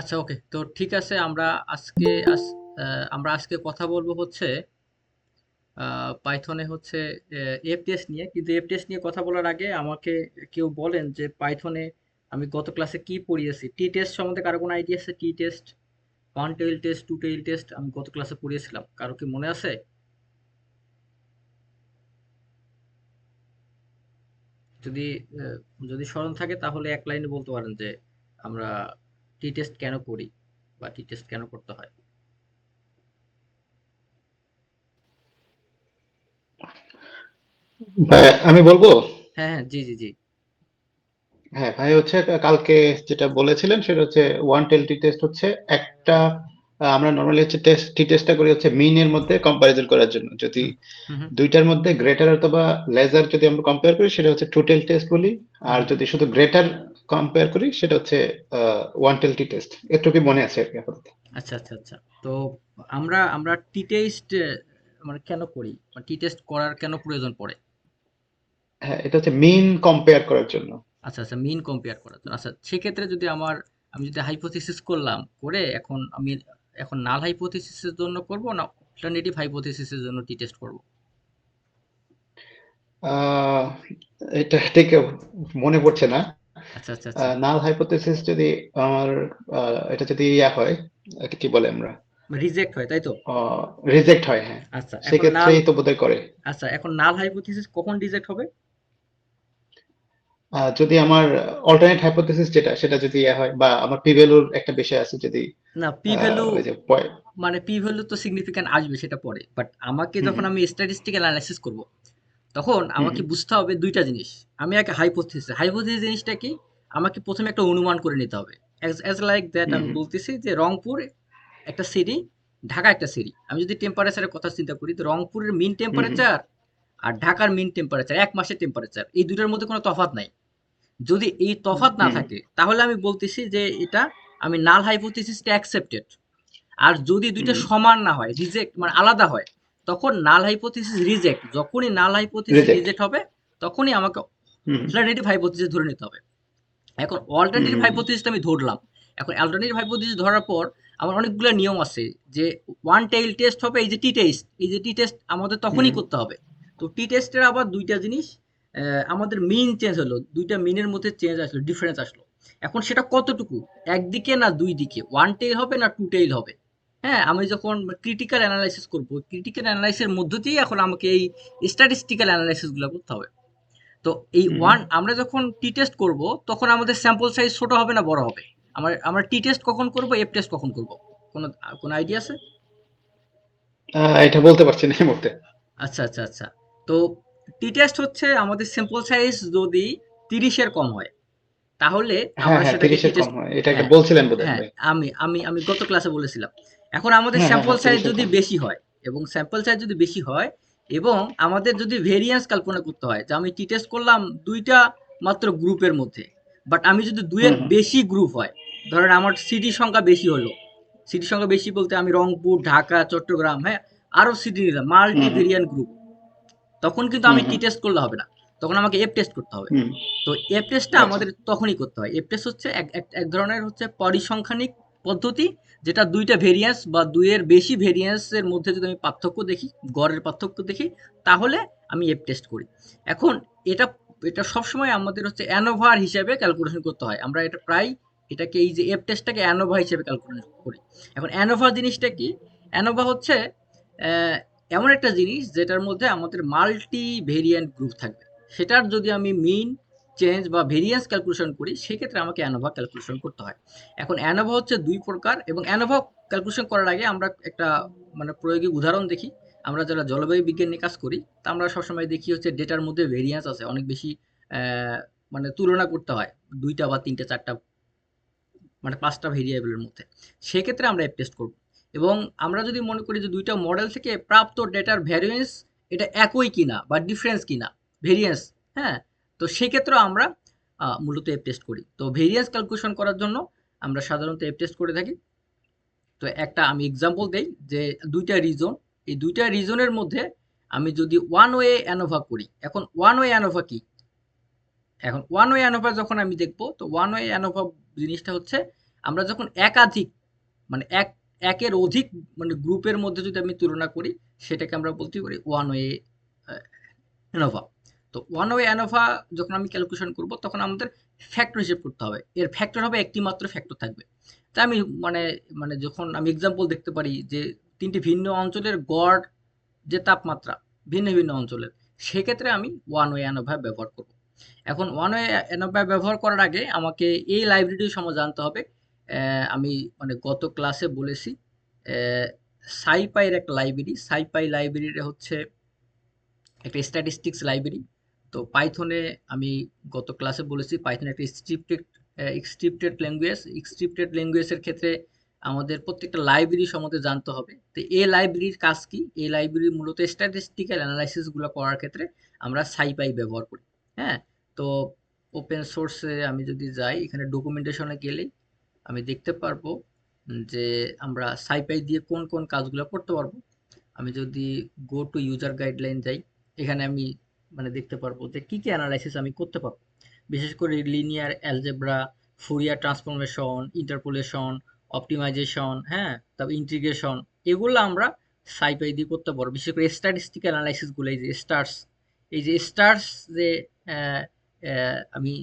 আচ্ছা ওকে তো ঠিক আছে, আমরা আজকে আমরা আজকে কথা বলব হচ্ছে পাইথনে হচ্ছে এফ টেস্ট নিয়ে। কিন্তু এফ টেস্ট নিয়ে কথা বলার আগে আমাকে কেউ বলেন যে পাইথনে আমি গত ক্লাসে কি পড়িয়েছি? টি টেস্ট সম্বন্ধে কারও কোনো আইডিয়া আছে? T test one tail test two tail test আমি গত ক্লাসে পড়িয়েছিলাম। কারও কি মনে আছে? যদি যদি স্মরণ থাকে তাহলে এক লাইনে বলতে পারেন যে আমরা টি টেস্ট কেন করি বা টি টেস্ট কেন করতে হয়? আমি বলব? হ্যাঁ হ্যাঁ জি জি জি। হ্যাঁ ভাই হচ্ছে কালকে যেটা বলেছিলেন সেটা হচ্ছে ওয়ান টেল টি টেস্ট হচ্ছে একটা আমরা নর্মালি হচ্ছে টেস্ট টি টেস্টটা করি হচ্ছে মিন এর মধ্যে কম্পারিজন করার জন্য। যদি দুইটার মধ্যে গ্রেটার অথবা লেজার যদি আমরা কম্পেয়ার করি সেটা হচ্ছে টু টেল টেস্ট বলি আর যদি শুধু গ্রেটার কম্পেয়ার করি সেটা হচ্ছে ওয়ান টেল টি টেস্ট এটুকুই মনে আছে আর কি আপাতত। আচ্ছা আচ্ছা আচ্ছা। তো আমরা আমরা টি টেস্ট মানে কেন করি? টি টেস্ট করার কেন প্রয়োজন পড়ে? হ্যাঁ এটা হচ্ছে মিন কম্পেয়ার করার জন্য। আচ্ছা আচ্ছা মিন কম্পেয়ার করার জন্য। আচ্ছা সেক্ষেত্রে যদি আমার আমি যদি হাইপোথিসিস করলাম করে এখন আমি এখন নাল হাইপোথিসিসের জন্য করব না অল্টারনেটিভ হাইপোথিসিসের জন্য টি টেস্ট করব? এটা ঠিক মনে পড়ছে না। নাল হাইপোথেসিস যদি আমার এটা যদি ইয়া হয় কি বলে আমরা? রিজেক্ট হয় তাই তো? রিজেক্ট হয় হ্যাঁ। আচ্ছা সেক্ষেত্রেই তো বোধহয় করে। আচ্ছা এখন নাল হাইপোথিসিস কখন রিজেক্ট হবে? যদি আমার অল্টারনেট হাইপোথেসিস যেটা সেটা যদি ইয়া হয় বা আমার পি ভ্যালুর একটা বিষয় আছে যদি না পি ভ্যালু মানে পি ভ্যালু তো সিগনিফিক্যান্ট আসবে সেটা পরে বাট আমাকে যখন আমি স্ট্যাটিস্টিক্যাল অ্যানালাইসিস করব তখন আমাকে বুঝতে হবে দুইটা জিনিস। আমি একটা হাইপোথিসিস হাইপোথিসিস জিনিসটা কি? আমাকে প্রথমে একটা অনুমান করে নিতে হবে। অ্যাজ লাইক দ্যাট আমি বলতেছি যে রংপুর একটা সিটি ঢাকা একটা সিটি আমি যদি টেম্পারেচারের কথা চিন্তা করি তো রংপুরের মিন টেম্পারেচার আর ঢাকার মিন টেম্পারেচার এক মাসের টেম্পারেচার এই দুটোর মধ্যে কোনো তফাৎ নাই। যদি এই তফাৎ না থাকে তাহলে আমি বলতেছি যে এটা আমি নাল হাইপোথিসিসটা অ্যাকসেপ্টেড আর যদি দুইটা সমান না হয় রিজেক্ট মানে আলাদা হয় তখন নাল হাইপোথিসিস রিজেক্ট যখনই নাল হাইপোথিসিস রিজেক্ট হবে তখনই আমাকে অল্টারনেটিভ হাইপোথিসিস ধরে নিতে হবে। এখন অল্টারনেটিভ হাইপোথিসিসটা আমি ধরলাম। এখন অল্টারনেটিভ হাইপোথিসিস ধরার পর আমার অনেকগুলো নিয়ম আছে যে ওয়ান টেইল টেস্ট হবে এই যে টি টেস্ট এই যে টি টেস্ট আমাদের তখনই করতে হবে। তো টি টেস্টের আবার দুইটা জিনিস আমাদের মিন চেঞ্জ হলো দুইটা মিনের মধ্যে চেঞ্জ আসলো ডিফারেন্স আসলো। এখন সেটা কতটুকু? একদিকে না দুই দিকে ওয়ান টেইল হবে না টু টেইল হবে? হ্যাঁ আমি যখন ক্রিটিক্যাল অ্যানালাইসিস করব ক্রিটিক্যাল অ্যানালাইসিসের মধ্য দিয়েই এখন আমাকে এই স্ট্যাটিস্টিক্যাল অ্যানালাইসিসগুলো করতে হবে। তো এই ওয়ান আমরা যখন টি টেস্ট করব তখন আমাদের স্যাম্পল সাইজ ছোট হবে না বড় হবে? আমার আমরা টি টেস্ট কখন করব এফ টেস্ট কখন করব? কোনো কোনো আইডিয়া আছে? এটা বলতে পারছি না এই মুহূর্তে। আচ্ছা আচ্ছা আচ্ছা। তো টি টেস্ট হচ্ছে আমাদের স্যাম্পল সাইজ যদি তিরিশের কম হয় তাহলে হ্যাঁ আমরা হ্যাঁ সেটাকে টি তিরিশের কম টেস্ট এটাকে হ্যাঁ বলছিলেন বোধহয় হ্যাঁ আমি আমি আমি গত ক্লাসে বলেছিলাম। এখন আমাদের স্যাম্পল হ্যাঁ সাইজ যদি বেশি হয় এবং স্যাম্পল সাইজ যদি বেশি হয় এবং আমাদের যদি ভেরিয়েন্স কল্পনা করতে হয় যে আমি টি টেস্ট করলাম দুইটা মাত্র গ্রুপের মধ্যে বাট আমি যদি হুম বেশি গ্রুপ হয় ধরেন আমার সিটি সংখ্যা বেশি হলো সিটি সংখ্যা বেশি বলতে আমি রংপুর ঢাকা চট্টগ্রাম হ্যাঁ আরও সিটি নিলাম মাল্টি হুম হুম। ভেরিয়েন্ট গ্রুপ তখন কিন্তু আমি টি টেস্ট করলে হবে না তখন আমাকে এফ টেস্ট করতে হবে। তো এফ টেস্টটা আচ্ছা। আমাদের তখনই করতে হয় এফ টেস্ট হচ্ছে এক এক এক ধরনের হচ্ছে পরিসংখ্যানিক পদ্ধতি, যেটা দুইটা ভেরিয়েন্স বা দুইয়ের বেশি ভেরিয়েন্সের মধ্যে যদি আমি পার্থক্য দেখি, গড়ের পার্থক্য দেখি, তাহলে আমি এফ টেস্ট করি। এখন এটা এটা সবসময় আমাদের হচ্ছে অ্যানোভার হিসেবে ক্যালকুলেশন করতে হয়। আমরা এটা প্রায় এটাকে এই যে এফ টেস্টটাকে অ্যানোভা হিসেবে ক্যালকুলেশন করি। এখন অ্যানোভা জিনিসটা কি? অ্যানোভা হচ্ছে এমন একটা জিনিস যেটার মধ্যে আমাদের মাল্টি ভেরিয়েন্ট গ্রুপ থাকবে। সেটার যদি আমি মিন চেঞ্জ বা ভেরিয়েন্স ক্যালকুলেশন করি, সেক্ষেত্রে আমাকে অ্যানোভা ক্যালকুলেশন করতে হয়। এখন অ্যানোভা হচ্ছে দুই প্রকার এবং অ্যানোভা ক্যালকুলেশন করার আগে আমরা একটা মানে প্রয়োগী উদাহরণ দেখি। আমরা যারা জলবায়ু বিজ্ঞান নিয়ে কাজ করি, তা আমরা সবসময় দেখি হচ্ছে ডেটার মধ্যে ভেরিয়েন্স আছে, অনেক বেশি মানে তুলনা করতে হয়, দুইটা বা তিনটা, চারটা মানে পাঁচটা ভেরিয়েবলের মধ্যে। সেক্ষেত্রে আমরা এফ টেস্ট করব। এবং আমরা যদি মনে করি যে দুইটা মডেল থেকে প্রাপ্ত ডেটার ভ্যারিয়েন্স এটা একই কিনা বা ডিফারেন্স কিনা ভেরিয়েন্স হ্যাঁ তো সেক্ষেত্রেও আমরা মূলত এফ টেস্ট করি। তো ভেরিয়েন্স ক্যালকুলেশন করার জন্য আমরা সাধারণত এফ টেস্ট করে থাকি। তো একটা আমি এক্সাম্পল দেই যে দুইটা রিজন এই দুইটা রিজনের মধ্যে আমি যদি ওয়ান ওয়ে অ্যানোভা করি, এখন ওয়ান ওয়ে অ্যানোভা কি? এখন ওয়ান ওয়ে অ্যানোভা যখন আমি দেখব, তো ওয়ান ওয়ে অ্যানোভা জিনিসটা হচ্ছে আমরা যখন একাধিক মানে এক, একের অধিক মানে গ্রুপের মধ্যে যদি আমি তুলনা করি, সেটাকে আমরা বলতে পারি ওয়ান ওয়ে অ্যানোভা তো ওয়ান ওয়ে অ্যানোভা যখন আমি ক্যালকুলেশন করব, তখন আমাদের ফ্যাক্টর হিসেব করতে হবে। এর ফ্যাক্টর হবে একটি মাত্র ফ্যাক্টর থাকবে। তাই আমি মানে মানে যখন আমি এক্সাম্পল দেখতে পারি যে তিনটি ভিন্ন অঞ্চলের গড় যে তাপমাত্রা, ভিন্ন ভিন্ন অঞ্চলের, সেক্ষেত্রে আমি ওয়ান ওয়ে অ্যানোভা ব্যবহার করব। এখন ওয়ান ওয়ে অ্যানোভা ব্যবহার করার আগে আমাকে এই লাইব্রেরিটির সময় জানতে হবে। আমি মানে গত ক্লাসে বলেছি সাইপাইয়ের একটা লাইব্রেরি সাইপাই লাইব্রেরিটা হচ্ছে একটা স্ট্যাটিস্টিক্স লাইব্রেরি তো পাইথনে আমি গত ক্লাসে বলেছি পাইথন একটা স্ক্রিপ্টেড স্ক্রিপ্টেড ল্যাঙ্গুয়েজ স্ক্রিপ্টেড ল্যাঙ্গুয়েজের ক্ষেত্রে আমাদের প্রত্যেকটা লাইব্রেরি সম্বন্ধে জানতে হবে। তো এ লাইব্রেরির কাজ কি? এই লাইব্রেরি মূলত স্ট্যাটিস্টিক্যাল অ্যানালাইসিসগুলো করার ক্ষেত্রে আমরা সাইপাই ব্যবহার করি। হ্যাঁ? তো ওপেন সোর্সে আমি যদি যাই, এখানে ডকুমেন্টেশনে গেলেই আমি দেখতে পারব যে আমরা সাইপাই দিয়ে কোন কোন কাজগুলো করতে পারব। আমি যদি গো টু ইউজার গাইডলাইন যাই, এখানে আমি মানে দেখতে পারব যে কি কি অ্যানালাইসিস আমি করতে পারব। বিশেষ করে linear algebra Fourier transformation interpolation optimisation হ্যাঁ তারপর ইন্টিগ্রেশন এগুলো আমরা সাইপাই দিয়ে করতে পারব। বিশেষ করে স্ট্যাটিস্টিক্যাল অ্যানালাইসিসগুলো এই যে স্টার্স এই যে স্টার্স যে আমি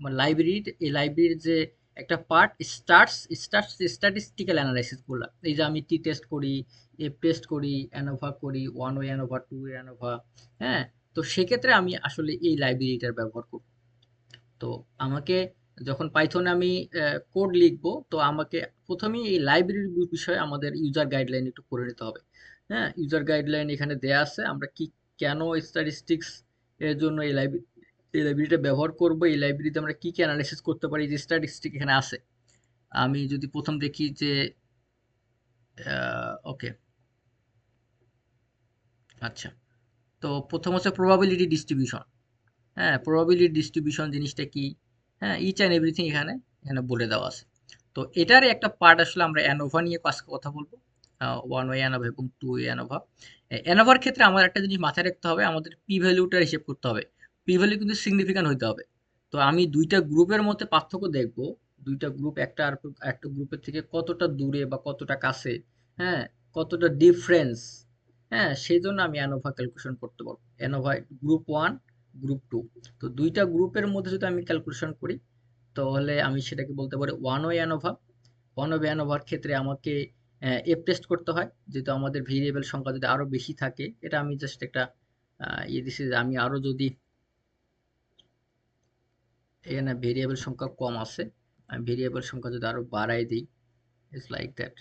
আমার লাইব্রেরির এই লাইব্রেরির যে একটা পার্ট স্টার্স স্টার্স স্ট্যাটিস্টিক্যাল অ্যানালাইসিসগুলো এই যে আমি টি টেস্ট করি এফ টেস্ট করি অ্যানোভা করি one way ANOVA two way ANOVA হ্যাঁ তো সেক্ষেত্রে আমি আসলে এই লাইব্রেরিটার ব্যবহার করব। তো আমাকে যখন পাইথনে আমি কোড লিখব, তো আমাকে প্রথমেই এই লাইব্রেরির বিষয়ে আমাদের ইউজার গাইডলাইন একটু করে নিতে হবে। হ্যাঁ ইউজার গাইডলাইন এখানে দেয়া আছে, আমরা কি, কেন স্ট্যাটিস্টিক্স এর জন্য এই লাইব্রেরি এই লাইব্রেরিটা ব্যবহার করব, এই লাইব্রেরিতে আমরা কি কি অ্যানালাইসিস করতে পারি, যে স্ট্যাটিস্টিক এখানে আছে। আমি যদি প্রথম দেখি যে ওকে আচ্ছা। তো প্রথম হচ্ছে প্রবাবিলিটি ডিস্ট্রিবিউশন হ্যাঁ প্রবাবিলিটি ডিস্ট্রিবিউশন জিনিসটা কি? হ্যাঁ ইচ অ্যান্ড এভরিথিং এখানে এখানে বলে দেওয়া আছে। তো এটারই একটা পার্ট আসলে আমরা অ্যানোভা নিয়ে আজকে কথা বলব। ওয়ান ওয়ে অ্যানোভা এবং টু ওয়ে অ্যানোভা অ্যানোভার ক্ষেত্রে আমার একটা জিনিস মাথায় রাখতে হবে, আমাদের পি ভ্যালুটা হিসেব করতে হবে। পি ভ্যালু কিন্তু সিগনিফিক্যান্ট হইতে হবে। তো আমি দুইটা গ্রুপের মধ্যে পার্থক্য দেখব। দুইটা গ্রুপ একটা আর একটা গ্রুপের থেকে কতটা দূরে বা কতটা কাছে হ্যাঁ কতটা ডিফারেন্স হ্যাঁ সেই জন্য আমি অ্যানোভা ক্যালকুলেশন করতে পারব। ANOVA group one group two তো দুইটা গ্রুপের মধ্যে যদি আমি ক্যালকুলেশন করি, তাহলে আমি সেটাকে বলতে পারি one way ANOVA one way ANOVA ক্ষেত্রে আমাকে এফ টেস্ট করতে হয়, যেহেতু আমাদের ভেরিয়েবল সংখ্যা যদি আরও বেশি থাকে, এটা আমি জাস্ট একটা ইয়ে দিছি যে আমি আরও যদি এখানে ভেরিয়েবল সংখ্যা কম আছে আমি ভেরিয়েবল সংখ্যা যদি আরও বাড়াই দিই ইটস লাইক দ্যাট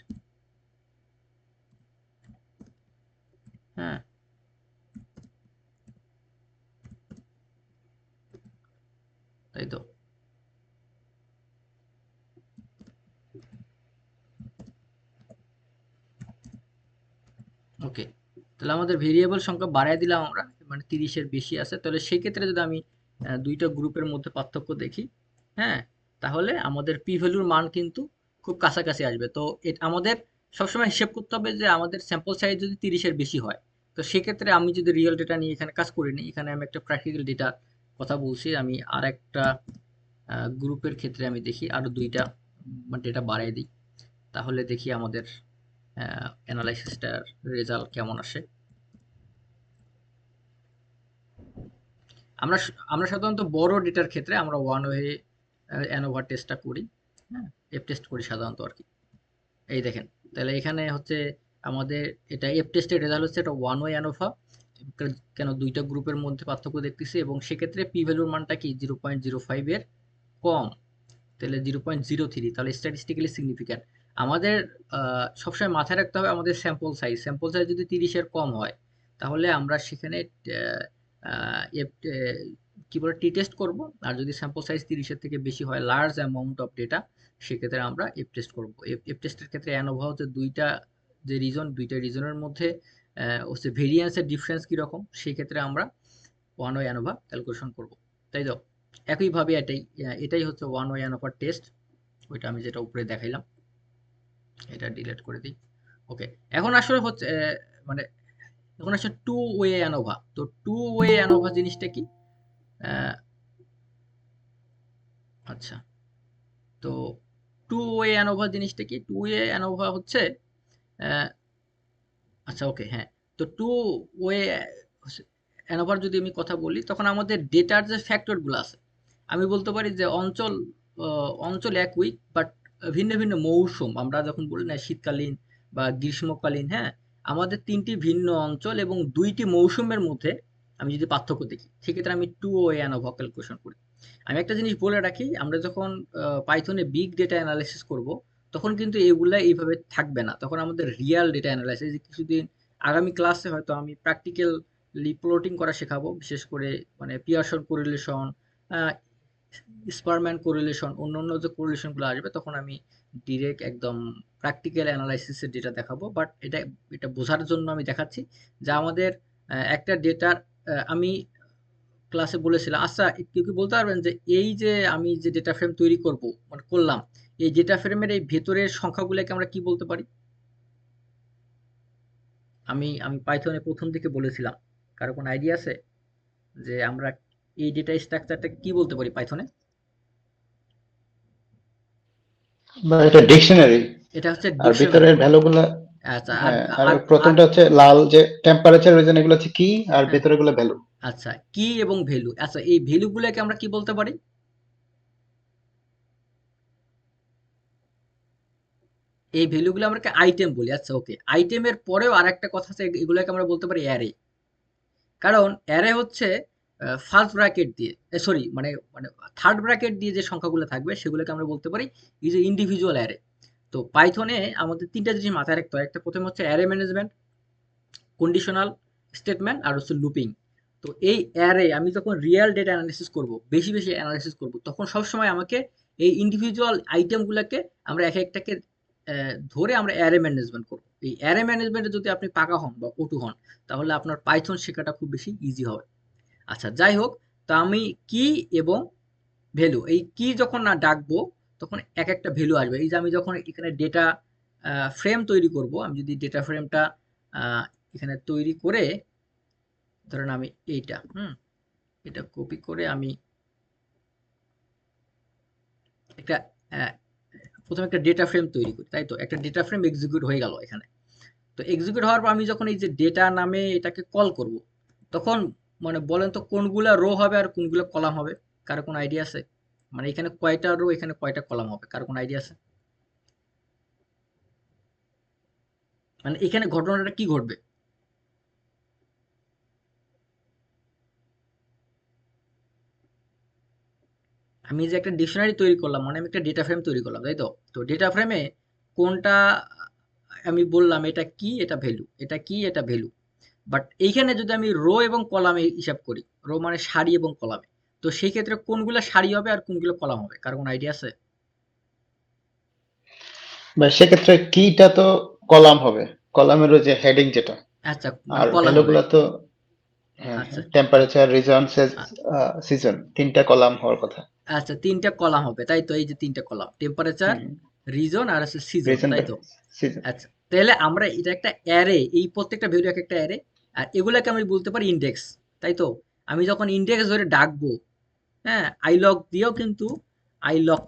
হ্যাঁ। তাই ওকে তাহলে আমাদের ভেরিয়েবল সংখ্যা বাড়ায় দিলাম আমরা মানে তিরিশের বেশি আছে, তাহলে সেই ক্ষেত্রে যদি আমি দুইটা গ্রুপের মধ্যে পার্থক্য দেখি হ্যাঁ তাহলে আমাদের পি ভ্যালুর মান কিন্তু খুব কাছাকাছি আসবে। তো আমাদের সবসময় হিসেব করতে হবে যে আমাদের স্যাম্পল সাইজ যদি তিরিশের বেশি হয় তো সেক্ষেত্রে আমি যদি রিয়েল ডেটা নিয়ে এখানে কাজ করি নি এখানে আমি একটা প্র্যাকটিক্যাল ডেটা কথা বলছি, আমি আর একটা গ্রুপের ক্ষেত্রে আমি দেখি, আরও দুইটা ডেটা বাড়িয়ে দিই। তাহলে দেখি আমাদের অ্যানালাইসিসটার রেজাল্ট কেমন আসে। আমরা আমরা সাধারণত বড় ডেটার ক্ষেত্রে আমরা ওয়ান ওয়ে অ্যানোভা টেস্টটা করি হ্যাঁ এফ টেস্ট করি সাধারণত আর কি। এই দেখেন, তাহলে এখানে হচ্ছে আমাদের এটা এফ টেস্টের রেজাল্ট হচ্ছে এটা ওয়ান ওয়ে অ্যানোভা কেন দুইটা গ্রুপের মধ্যে পার্থক্য দেখতেছি এবং সেক্ষেত্রে পি ভ্যালুর মানটা কি? জিরো পয়েন্ট জিরো ফাইভের কম। তাহলে জিরো পয়েন্ট জিরো থ্রি তাহলে স্ট্যাটিস্টিক্যালি সিগনিফিক্যান্ট আমাদের সবসময় মাথায় রাখতে হবে আমাদের স্যাম্পল সাইজ স্যাম্পল সাইজ যদি তিরিশের কম হয়, তাহলে আমরা সেখানে কি বলে টি টেস্ট করব। আর যদি স্যাম্পল সাইজ তিরিশের থেকে বেশি হয় লার্জ অ্যামাউন্ট অফ ডেটা সেক্ষেত্রে আমরা এফ টেস্ট করব। এফ টেস্টের ক্ষেত্রে অ্যানোভা হচ্ছে দুইটা যে রিজন দুইটা রিজনের মধ্যে হচ্ছে ভেরিয়েন্সের ডিফারেন্স কীরকম, সেই ক্ষেত্রে আমরা ওয়ান ওয়ে অ্যানোভা ক্যালকুলেশন করব। তাই তো? একইভাবে এটাই এটাই হচ্ছে ওয়ান ওয়ে অ্যানোভার টেস্ট ওইটা আমি যেটা উপরে দেখাইলাম, এটা ডিলিট করে দিই। ওকে এখন আসলে হচ্ছে মানে এখন আসলে টু ওয়ে অ্যানোভা তো টু ওয়ে অ্যানোভা জিনিসটা কি? আচ্ছা তো টু ওয়ে অ্যানোভা জিনিসটা কি? টু ওয়ে অ্যানোভা হচ্ছে আচ্ছা ওকে হ্যাঁ। তো টু ওয়ে অ্যানোভার যদি আমি কথা বলি, তখন আমাদের ডেটার যে ফ্যাক্টরগুলো আছে, আমি বলতে পারি যে অঞ্চল অঞ্চল এক উইক বাট ভিন্ন ভিন্ন মৌসুম। আমরা যখন বলি না শীতকালীন বা গ্রীষ্মকালীন হ্যাঁ আমাদের তিনটি ভিন্ন অঞ্চল এবং দুইটি মৌসুমের মধ্যে আমি যদি পার্থক্য দেখি, সেক্ষেত্রে আমি টু ও অ্যানোভা ক্যালকুলেশন করি। আমি একটা জিনিস বলে রাখি, আমরা যখন পাইথনে বিগ ডেটা অ্যানালিসিস করব তখন কিন্তু এগুলা এইভাবে থাকবে না। তখন আমাদের রিয়াল ডেটা অ্যানালাইসিস কিছুদিন আগামী ক্লাসে হয়তো আমি প্র্যাকটিক্যালি প্লটিং করা শেখাবো, বিশেষ করে মানে পিয়ারসন কোরিলেশন স্পারম্যান কোরিলেশন অন্য অন্য যে কোরিলেশনগুলো আসবে, তখন আমি ডিরেক্ট একদম প্র্যাকটিক্যাল অ্যানালাইসিসের ডেটা দেখাবো। বাট এটা এটা বোঝার জন্য আমি দেখাচ্ছি যা আমাদের একটা ডেটার আমি ক্লাসে বলেছিলাম আচ্ছা কেউ কি বলতে পারবেন যে এই যে আমি যে ডেটা ফ্রেম তৈরি করব মানে করলাম এই ডেটা ফ্রেমের এই ভেতরের সংখ্যাগুলোকে আমরা কি বলতে পারি? আমি আমি পাইথনে প্রথম দিকে বলেছিলাম। কারও কোনো আইডিয়া আছে? যে আমরা এই ডেটা স্ট্রাকচারটা কি বলতে পারি পাইথনে এটা ডিকশনারি এটা হচ্ছে আর। ভিতরের ভ্যালুগুলো আচ্ছা আর হ্যাঁ প্রথমটা হচ্ছে লাল যে টেম্পারেচার রিজন এগুলো হচ্ছে কি আর হ্যাঁ। ভিতরে গুলো ভ্যালু। আচ্ছা কি এবং ভ্যালু? আচ্ছা এই ভ্যালুগুলোকে আমরা কি বলতে পারি? এই ভ্যালুগুলো আমরা আইটেম বলি। আচ্ছা ওকে আইটেমের পরেও আরেকটা কথা আছে, এগুলোকে আমরা বলতে পারি অ্যারে কারণ অ্যারে হচ্ছে ফার্স্ট ব্র্যাকেট দিয়ে সরি মানে মানে থার্ড ব্র্যাকেট দিয়ে যে সংখ্যাগুলো থাকবে, সেগুলোকে আমরা বলতে পারি ইজ এ ইন্ডিভিজুয়াল অ্যারে তো পাইথনে আমাদের তিনটা জিনিস মাথায় রাখতে হয়। একটা প্রথম হচ্ছে অ্যারে ম্যানেজমেন্ট কন্ডিশনাল স্টেটমেন্ট আর হচ্ছে লুপিং তো এই অ্যারে আমি যখন রিয়েল ডেটা অ্যানালিসিস করব, বেশি বেশি অ্যানালিসিস করব, তখন সবসময় আমাকে এই ইন্ডিভিজুয়াল আইটেমগুলোকে আমরা এক একটাকে ধরে আমরা অ্যারে ম্যানেজমেন্ট করব। এই অ্যারে ম্যানেজমেন্টে যদি আপনি পাকা হন বা পটু হন, তাহলে আপনার পাইথন শেখাটা খুব বেশি ইজি হবে। আচ্ছা যাই হোক, তো আমি কি এবং ভ্যালু এই কি যখন না ডাকবো, তখন এক একটা ভ্যালু আসবে। এই যে আমি যখন এখানে ডেটা ফ্রেম তৈরি করব, আমি যদি ডেটা ফ্রেমটা এখানে তৈরি করে, ধরেন আমি এইটা, হুম, এটা কপি করে আমি একটা প্রথমে একটা ডেটা ফ্রেম তৈরি করি, তাই তো? একটা ডেটা ফ্রেম এক্সিকিউট হয়ে গেল এখানে। তো এক্সিকিউট হওয়ার পর আমি যখন এই যে ডেটা নামে এটাকে কল করব, তখন মানে বলেন তো কোনগুলা রো হবে আর কোনগুলো কলাম হবে? কারও কোনো আইডিয়া আছে? মানে এখানে কয়টা রো এখানে কয়টা কলাম হবে? কারও কোনো আইডিয়া আছে? মানে এখানে ঘটনাটা কি ঘটবে? আমি যে একটা ডিকশনারি তৈরি করলাম মানে আমি একটা ডেটা ফ্রেম তৈরি করলাম তাই তো? তো ডেটা ফ্রেমে কোনটা আমি বললাম এটা কি এটা ভ্যালু এটা কি এটা ভ্যালু বাট এইখানে যদি আমি রো এবং কলামে হিসাব করি রো মানে সারি এবং কলামে তো সেই ক্ষেত্রে কোনগুলো সারি হবে আর কোনগুলো কলাম হবে? কার কোনো আইডিয়া আছে? বা সেক্ষেত্রে কিটা তো কলাম হবে কলামের ওই যে হেডিং যেটা। আচ্ছা আর কলামগুলো তো। টেম্পারেচার রিজন সিজন তিনটা কলাম হওয়ার কথা। আচ্ছা তিনটা কলাম হবে তাই তো? এই যে তিনটা কলাম টেম্পারেচার রিজন আর হচ্ছে সিজন তাই তো? আচ্ছা তাহলে আমরা এটা একটা অ্যারে এই প্রত্যেকটা ভ্যালু এক একটা অ্যারে আর এগুলাকে আমি বলতে পারি ইন্ডেক্স তাই তো? আমি যখন ইন্ডেক্স ধরে ডাকবো হ্যাঁ আই লক দিয়েও কিন্তু আই লক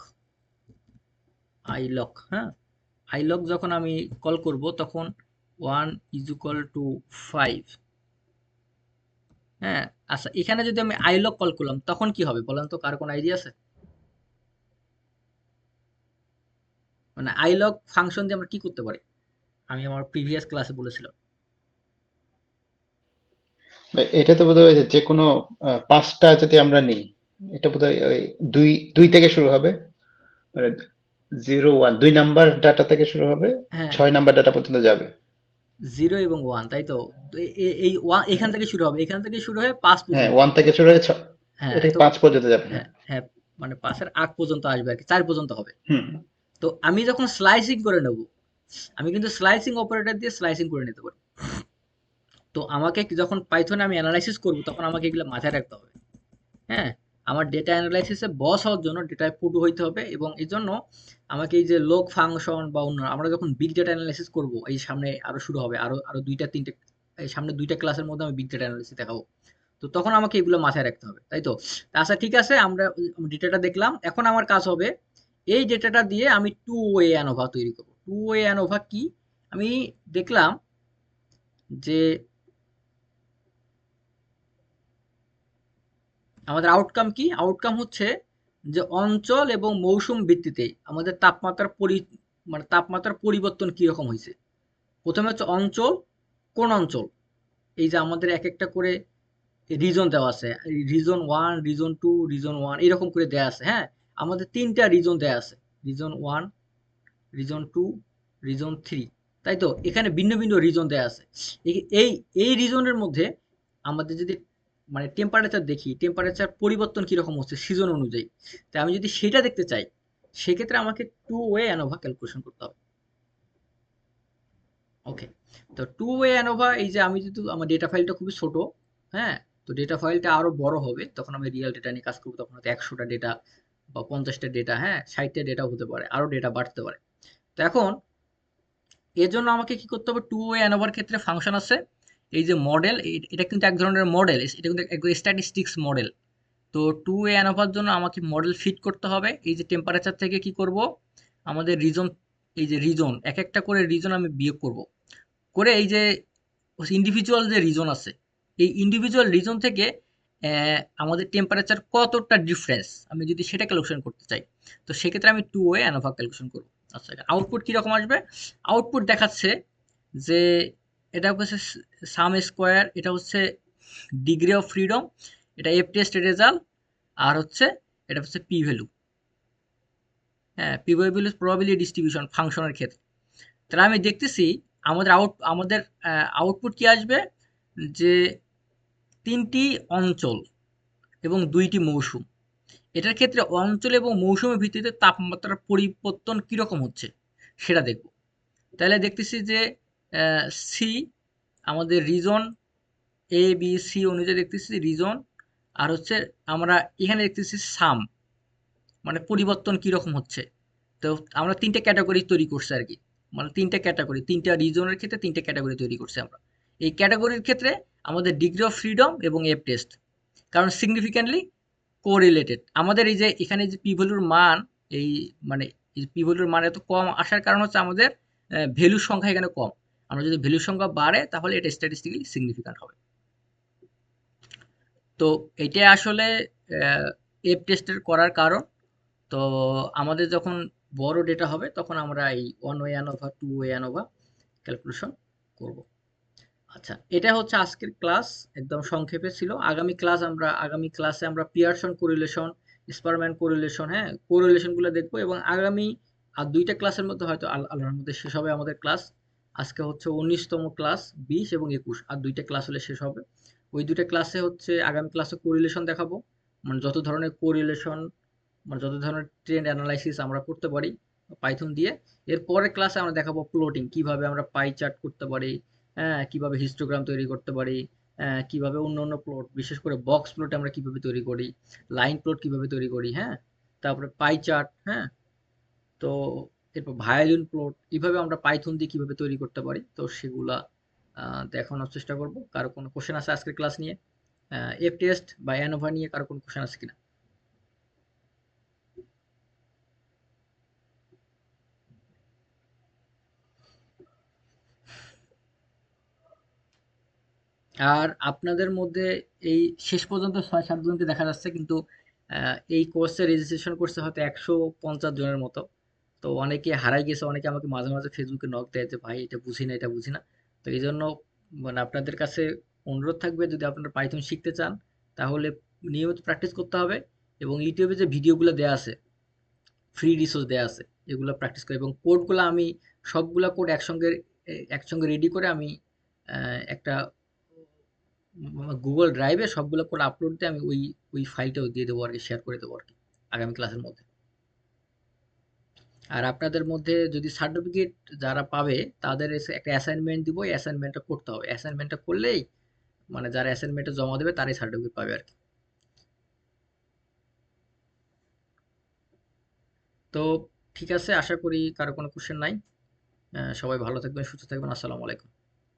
আই লক হ্যাঁ আই লক যখন আমি কল করব তখন one is equal to five হ্যাঁ আচ্ছা এখানে যদি আমি আই লক কল করলাম তখন কি হবে বলেন তো কার কোনো আইডিয়া আছে? মানে আই লক ফাংশন দিয়ে আমরা কি করতে পারি? আমি আমার প্রিভিয়াস ক্লাসে বলেছিলাম। এটা তো বোধহয় যে কোনো পাঁচটা যদি আমরা নিই এটা বোধহয় ওই দুই দুই থেকে শুরু হবে। মানে জিরো ওয়ান দুই নাম্বার ডাটা থেকে শুরু হবে হ্যাঁ। ছয় নাম্বার ডাটা পর্যন্ত যাবে। জিরো এবং ওয়ান তাই তো? এই ওয়ান এখান থেকে শুরু হবে। এখান থেকে শুরু হয়ে পাঁচ হ্যাঁ ওয়ান থেকে শুরু হয়ে হ্যাঁ পাঁচ পর্যন্ত যাবে। হ্যাঁ হ্যাঁ মানে পাঁচের আগ পর্যন্ত আসবে আর কি চার পর্যন্ত হবে। তো আমি যখন স্লাইসিং করে নেব আমি কিন্তু স্লাইসিং অপারেটর দিয়ে স্লাইসিং করে নিতে পারি তো আমাকে যখন পাইথনে আমি অ্যানালাইসিস করব তখন আমাকে এগুলো মাথায় রাখতে হবে। হ্যাঁ আমার ডেটা অ্যানালাইসিসে বস হওয়ার জন্য ডেটায় পুটু হইতে হবে এবং এই জন্য আমাকে এই যে লোক ফাংশন বা অন্য, আমরা যখন বিগ ডেটা অ্যানালাইসিস করব, এই সামনে আরও শুরু হবে, আরও আরও দুইটা, তিনটে, এই সামনে দুইটা ক্লাসের মধ্যে আমি বিগ ডেটা অ্যানালাইসিস দেখাবো। তো তখন আমাকে এগুলো মাথায় রাখতে হবে, তাই তো? আচ্ছা ঠিক আছে, আমরা ডেটাটা দেখলাম, এখন আমার কাজ হবে এই ডেটাটা দিয়ে আমি টু ওয়ে অ্যানোভা তৈরি করব। টু ওয়ে অ্যানোভা কি? আমি দেখলাম যে আমাদের আউটকাম কি? আউটকাম হচ্ছে যে অঞ্চল এবং মৌসুম ভিত্তিতে আমাদের তাপমাত্রার পরি মানে তাপমাত্রার পরিবর্তন কীরকম হয়েছে? প্রথমে হচ্ছে অঞ্চল, কোন অঞ্চল? এই যে আমাদের এক একটা করে রিজন দেওয়া আছে region one region two region one এরকম করে দেওয়া আছে হ্যাঁ? আমাদের তিনটা রিজন দেওয়া আছে region one region two region three তাই তো? এখানে ভিন্ন ভিন্ন রিজন দেওয়া আছে। এই- এই রিজনের মধ্যে আমাদের যদি মানে টেম্পারেচার দেখি টেম্পারেচার পরিবর্তন কীরকম হচ্ছে সিজন অনুযায়ী। তাই আমি যদি সেটা দেখতে চাই, সেক্ষেত্রে আমাকে টু ওয়ে অ্যানোভা ক্যালকুলেশন করতে হবে। ওকে তো টু ওয়ে অ্যানোভা এই যে আমি যদি আমার ডেটা ফাইলটা খুবই ছোট হ্যাঁ তো ডেটা ফাইলটা আরও বড় হবে, তখন আমি রিয়েল ডেটা নিয়ে কাজ করব, তখন হয়তো একশোটা ডেটা বা পঞ্চাশটা ডেটা হ্যাঁ ষাটটা ডেটা হতে পারে, আরও ডেটা বাড়তে পারে। তো এখন, এর জন্য আমাকে কি করতে হবে? টু ওয়ে অ্যানোভার ক্ষেত্রে ফাংশন আছে। এই যে মডেল এটা কিন্তু এক ধরনের মডেল এটা কিন্তু স্ট্যাটিস্টিক্স মডেল তো টু ওয়ে অ্যানোভার জন্য আমাকে মডেল ফিট করতে হবে। এই যে টেম্পারেচার থেকে কি করব? আমাদের রিজন এই যে রিজন এক একটা করে রিজন আমি বিয়োগ করব। করে এই যে ইন্ডিভিজুয়াল যে রিজন আছে, এই ইন্ডিভিজুয়াল রিজন থেকে আমাদের টেম্পারেচার কতটা ডিফারেন্স আমি যদি সেটা ক্যালকুলেশন করতে চাই, তো সেক্ষেত্রে আমি টু ওয়ে অ্যানোভা ক্যালকুলেশন করব। আচ্ছা আউটপুট কীরকম আসবে? আউটপুট দেখাচ্ছে যে এটা হচ্ছে সাম স্কোয়ার এটা হচ্ছে ডিগ্রি অফ ফ্রিডম এটা এফ টেস্ট রেজাল্ট আর হচ্ছে এটা হচ্ছে পি ভ্যালু হ্যাঁ পি ভ্যালু প্রবাবিলিটি ডিস্ট্রিবিউশন ফাংশনের ক্ষেত্রে। তাহলে আমি দেখতেছি আমাদের আউট আমাদের আউটপুট কি আসবে? যে তিনটি অঞ্চল এবং দুইটি মৌসুম। এটার ক্ষেত্রে অঞ্চল এবং মৌসুমের ভিত্তিতে তাপমাত্রার পরিবর্তন কীরকম হচ্ছে, সেটা দেখব। তাহলে দেখতেছি যে সি, আমাদের রিজন এ বি সি অনুযায়ী দেখতেছি রিজন আর হচ্ছে আমরা এখানে দেখতেছি সাম মানে পরিবর্তন কীরকম হচ্ছে। তো আমরা তিনটে ক্যাটাগরি তৈরি করছি আর কি। মানে তিনটে ক্যাটাগরি তিনটা রিজনের ক্ষেত্রে তিনটে ক্যাটাগরি তৈরি করছি আমরা। এই ক্যাটাগরির ক্ষেত্রে আমাদের ডিগ্রি অফ ফ্রিডম এবং এফ টেস্ট কারণ সিগনিফিক্যান্টলি কোরিলেটেড আমাদের এই যে এখানে যে পিভ্যালুর মান, এই মানে পিভ্যালুর মান এত কম আসার কারণ হচ্ছে আমাদের ভ্যালুর সংখ্যা এখানে কম। আমরা যদি ভ্যালুর সংখ্যা বাড়ে, তাহলে এটা স্ট্যাটিস্টিক্যালি সিগনিফিক্যান্ট হবে। তো এটা আসলে এফ টেস্টের করার কারণ। তো আমাদের যখন বড় ডেটা হবে, তখন আমরা এই one way ANOVA two way ANOVA calculation করব। আচ্ছা এটা হচ্ছে আজকের ক্লাস একদম সংক্ষেপে ছিল। আগামী ক্লাস আমরা, আগামী ক্লাসে আমরা পিয়ারসন কোরিলেশন স্পারম্যান কোরিলেশন হ্যাঁ কোরিলেশনগুলো দেখব এবং আগামী, আর দুইটা ক্লাসের মধ্যে হয়তো আল- আল্লাহর মধ্যে শেষ হবে আমাদের ক্লাস আজকে হচ্ছে উনিশতম ক্লাস বিশ এবং একুশ। আর দুইটা ক্লাস হলে শেষ হবে। ওই দুইটা ক্লাসে হচ্ছে আগামী ক্লাসে কোরিলেশন দেখাবো। মানে যত ধরনের কোরিলেশন মানে যত ধরনের ট্রেন্ড অ্যানালাইসিস আমরা করতে পারি পাইথন দিয়ে এর পরের ক্লাসে আমরা দেখাবো প্লটিং কীভাবে আমরা পাই চার্ট করতে পারি হ্যাঁ কীভাবে হিস্টোগ্রাম তৈরি করতে পারি হ্যাঁ, কীভাবে অন্য অন্য প্লট বিশেষ করে বক্স প্লট আমরা কীভাবে তৈরি করি লাইন প্লট কীভাবে তৈরি করি হ্যাঁ তারপরে পাই চার্ট হ্যাঁ তো এরপর ভায়োলিন প্লট এইভাবে আমরা পাইথন দিয়ে কীভাবে তৈরি করতে পারি? তো সেগুলা দেখানোর চেষ্টা করব। কারও কোনো কোশ্চেন আছে আজকের ক্লাস নিয়ে? এফ টেস্ট বা অ্যানোভা নিয়ে কারও কোনো কোশ্চেন আছে কিনা? আর আপনাদের মধ্যে এই শেষ পর্যন্ত ছয় সাতজনকে দেখা যাচ্ছে, কিন্তু এই কোর্সে রেজিস্ট্রেশন করছে হয়তো একশো পঞ্চাশ জনের মতো। তো অনেকে হারাই গেছে, অনেকে আমাকে মাঝে মাঝে ফেসবুকে নক দেয় যে, ভাই, এটা বুঝি না, এটা বুঝি না। তো এই জন্য মানে আপনাদের কাছে অনুরোধ থাকবে, যদি আপনারা পাইথন শিখতে চান, তাহলে নিয়মিত প্র্যাকটিস করতে হবে এবং ইউটিউবে যে ভিডিওগুলো দেওয়া আছে ফ্রি রিসোর্স দেওয়া আছে, এগুলো প্র্যাকটিস করে এবং কোডগুলো আমি, সবগুলো কোড একসঙ্গে একসঙ্গে রেডি করে আমি একটা গুগল ড্রাইভে সবগুলো কোড আপলোড দিয়ে আমি ওই ওই ফাইলটাও দিয়ে দেবো আর কি শেয়ার করে দেবো আর কি, আগামী ক্লাসের মধ্যে। আর আপনাদের মধ্যে যদি সার্টিফিকেট যারা পাবে, তাদের একটা অ্যাসাইনমেন্ট দিব অ্যাসাইনমেন্টটা করতে হবে। অ্যাসাইনমেন্টটা করলেই মানে যারা অ্যাসাইনমেন্টটা জমা দেবে, তারাই সার্টিফিকেট পাবে আর কি। তো ঠিক আছে, আশা করি কারও কোনো কোশ্চেন নাই। সবাই ভালো থাকবেন, সুস্থ থাকবেন। আসসালামু আলাইকুম।